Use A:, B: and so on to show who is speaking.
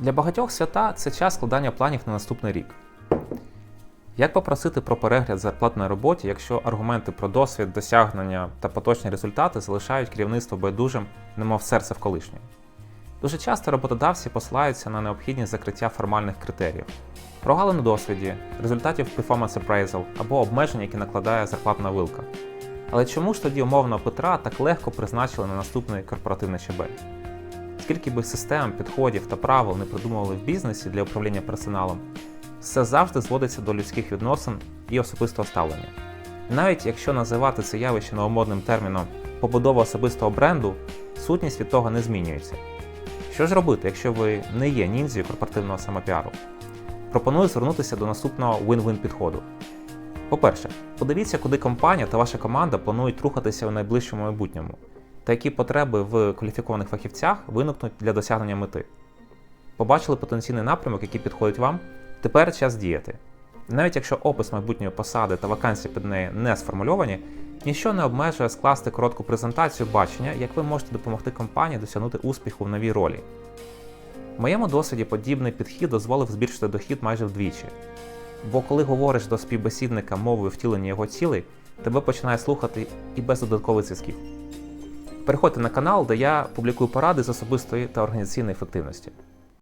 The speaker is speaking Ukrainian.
A: Для багатьох свята це час складання планів на наступний рік. Як попросити про перегляд зарплат на роботі, якщо аргументи про досвід, досягнення та поточні результати залишають керівництво байдужим, немов серце в колишнє? Дуже часто роботодавці посилаються на необхідність закриття формальних критеріїв, прогалин у досвіді, результатів performance appraisal або обмежень, які накладає зарплатна вилка. Але чому ж тоді умовно Петра так легко призначили на наступний корпоративний щабель? Скільки би систем, підходів та правил не придумували в бізнесі для управління персоналом, все завжди зводиться до людських відносин і особистого ставлення. Навіть якщо називати це явище новомодним терміном побудова особистого бренду, сутність від того не змінюється. Що ж робити, якщо ви не є ніндзію корпоративного самопіару? Пропоную звернутися до наступного win-win підходу. По-перше, подивіться, куди компанія та ваша команда планують рухатися у найближчому майбутньому, та які потреби в кваліфікованих фахівцях виникнуть для досягнення мети. Побачили потенційний напрямок, який підходить вам, тепер час діяти. Навіть якщо опис майбутньої посади та вакансії під неї не сформульовані, ніщо не обмежує скласти коротку презентацію бачення, як ви можете допомогти компанії досягнути успіху в новій ролі. В моєму досвіді подібний підхід дозволив збільшити дохід майже вдвічі. Бо коли говориш до співбесідника мовою втілення його цілей, тебе починає слухати і без додаткових зв'язків. Переходьте на канал, де я публікую поради з особистої та організаційної ефективності.